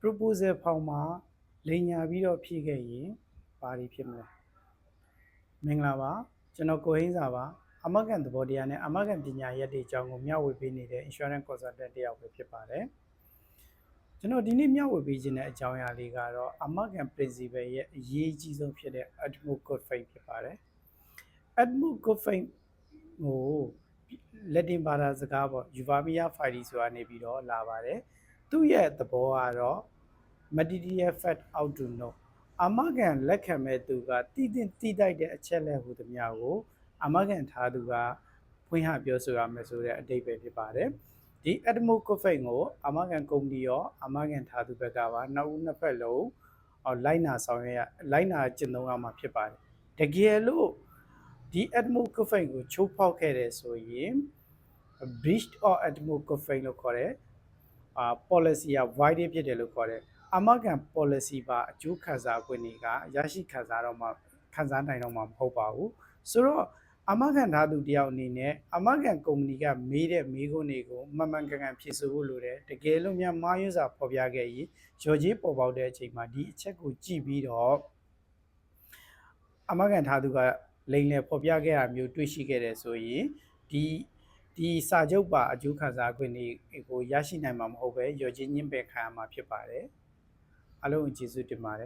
proposal form မှာလိမ်ညာပြီးတော့ဖြည့်ခဲ့ရင်ဘာတွေဖြစ်မလဲမင်္ဂလာပါကျွန်တော်ကိုဟင်းစာပါအမတ်ကန်သဘောတရားနဲ့အမတ်ကန်ပညာရက်တွေအကြောင်းကိုမျှဝေပေးနေတဲ့ insurance consultant တယောက်ပဲဖြစ်ပါတယ်ကျွန်တော်ဒီနေ့မျှဝေပေးခြင်းတဲ့အကြောင်းအရာလေးကတော့အမတ်ကန် principle ရဲ့အရေးကြီးဆုံးဖြစ်တဲ့ advocate faith ဖြစ်ပါတယ် advocate faith ကိုလက်တင်ဘာသာစကားပေါ့ Yuvamia Fadi ဆိုတာနေပြီးတော့လာပါတယ် သူ့ရဲ့သဘောကတော့ material fact out to know အမကန်လက်ခံမဲ့သူကတည်တင်တည်တိုက်တဲ့အချက်လက်ဟူသည်များကိုအမကန်ထားသူကဖွင့်ဟပြောဆိုရမယ်ဆိုတဲ့အတိတ်ပဲဖြစ်ပါတယ်ဒီ Atmo Coffee ကိုအမကန်ကုမ္ပဏီရောအမကန်ထားသူဘက်ကပါနှစ်ဦးနှစ်ဖက်လုံးအော်လိုက်နာဆောင်ရွက်ရလိုက်နာကျင့်သုံးရမှာဖြစ်ပါတယ်တကယ်လို့ဒီ Atmo Coffee ကိုချိုးဖောက်ခဲ့တယ်ဆိုရင် breach or Atmo Coffee လို့ခေါ်တယ်အာ policy က void ဖြစ်တယ်လို့ခေါ်တယ်အမကန် policy ပါအကျိုးခံစား권တွေကရရှိခံစားတော့မှခံစားနိုင်တော့မှမဟုတ်ပါဘူးဆိုတော့အမကန်ဓာတုတယောက်အနေနဲ့အမကန်ကုမ္ပဏီကမေးတဲ့မေးခွန်းတွေကိုမှန်မှန်ကန်ကန်ဖြေဆိုဖို့လိုတယ်တကယ်လို့များမှားယွင်းစွာဖော်ပြခဲ့ရင်ရော်ကြီးပေါ်ပေါက်တဲ့အချိန်မှာဒီအချက်ကိုကြည့်ပြီးတော့အမကန်ဓာတုကလိန်လေဖော်ပြခဲ့တာမျိုးတွေ့ရှိခဲ့တယ်ဆိုရင်ဒီ ဒီစာချုပ်ပါအကျိုးခံစား권တွေကိုရရှိနိုင်မှာမဟုတ်ပဲရော်ကြီးညှင်းပယ်ခံရမှာဖြစ်ပါတယ်အားလုံးကိုကျေးဇူးတင်ပါတယ်